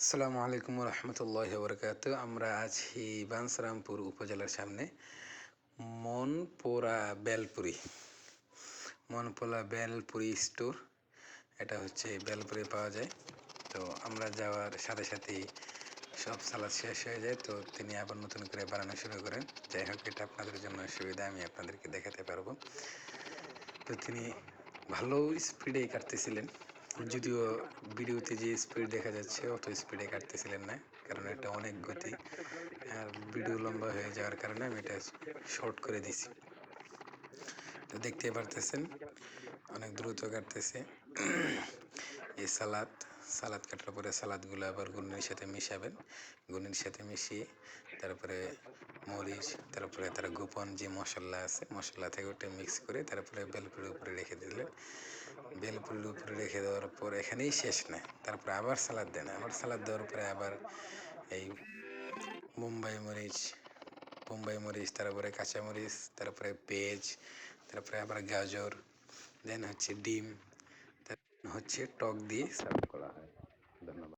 আসসালামু আলাইকুম রহমতুল্লাহ বরকাত আমরা আছি বানসরামপুর উপজেলার সামনে মনপোরা বেলপুরি। মনপোলা বেলপুরি স্টোর, এটা হচ্ছে বেলপুরি পাওয়া যায়। তো আমরা যাওয়ার সাথে সাথেই সব সালাদ শেষ হয়ে যায়। তো তিনি আবার নতুন করে বানানো শুরু করেন। যাই হোক, এটা আপনাদের জন্য সুবিধা, আমি আপনাদেরকে দেখাতে পারব। তো তিনি ভালো স্পিডেই কাটতেছিলেন। যদিও ভিডিওতে যে স্পিড দেখা যাচ্ছে, অত স্পিডে কাটতেছিলেন না, কারণ এটা অনেক গতি। আর ভিডিও লম্বা হয়ে যাওয়ার কারণে আমি এটা শর্ট করে দিছি। তো দেখতে পারতেছেন, অনেক দ্রুত কাটতেছে। এই সালাদ সালাদ কাটার পরে সালাদগুলো আবার গুনের সাথে মিশাবেন। গুনের সাথে মিশিয়ে তারপরে মরিচ, তারপরে তার গোপন যে মশলা আছে, মশলা থেকে ওটা মিক্স করে তারপরে বেলপুরের উপরে রেখে দিলেন। বেলপুরির উপরে রেখে দেওয়ার পর এখানেই শেষ না, তারপরে আবার সালাদ দেন। আবার সালাদ দেওয়ার পরে আবার এই মুম্বাই মরিচ বোম্বাই মরিচ, তারপরে কাঁচামরিচ তারপরে পেঁয়াজ, তারপরে আবার গাজর, দেন হচ্ছে ডিম হচ্ছে টক দিয়ে